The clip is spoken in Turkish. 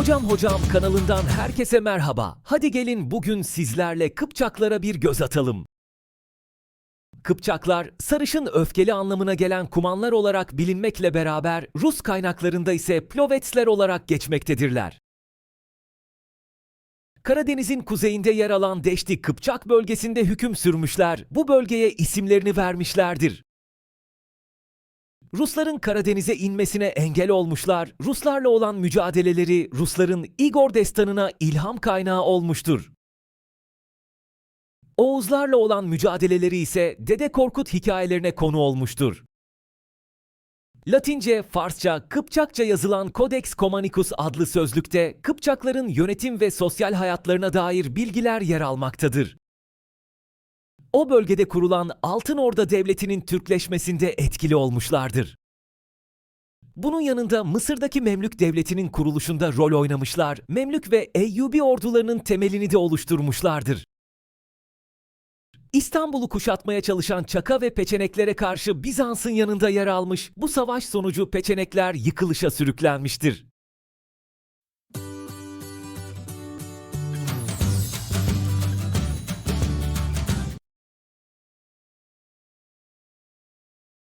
Hocam Hocam kanalından herkese merhaba. Hadi gelin bugün sizlerle Kıpçaklara bir göz atalım. Kıpçaklar, sarışın öfkeli anlamına gelen kumanlar olarak bilinmekle beraber Rus kaynaklarında ise Plovetsler olarak geçmektedirler. Karadeniz'in kuzeyinde yer alan Deşti Kıpçak bölgesinde hüküm sürmüşler, bu bölgeye isimlerini vermişlerdir. Rusların Karadeniz'e inmesine engel olmuşlar, Ruslarla olan mücadeleleri Rusların Igor destanına ilham kaynağı olmuştur. Oğuzlarla olan mücadeleleri ise Dede Korkut hikayelerine konu olmuştur. Latince, Farsça, Kıpçakça yazılan Codex Comanicus adlı sözlükte Kıpçakların yönetim ve sosyal hayatlarına dair bilgiler yer almaktadır. O bölgede kurulan Altın Orda Devleti'nin Türkleşmesinde etkili olmuşlardır. Bunun yanında Mısır'daki Memlük Devleti'nin kuruluşunda rol oynamışlar, Memlük ve Eyyubi ordularının temelini de oluşturmuşlardır. İstanbul'u kuşatmaya çalışan Çaka ve Peçeneklere karşı Bizans'ın yanında yer almış, bu savaş sonucu Peçenekler yıkılışa sürüklenmiştir.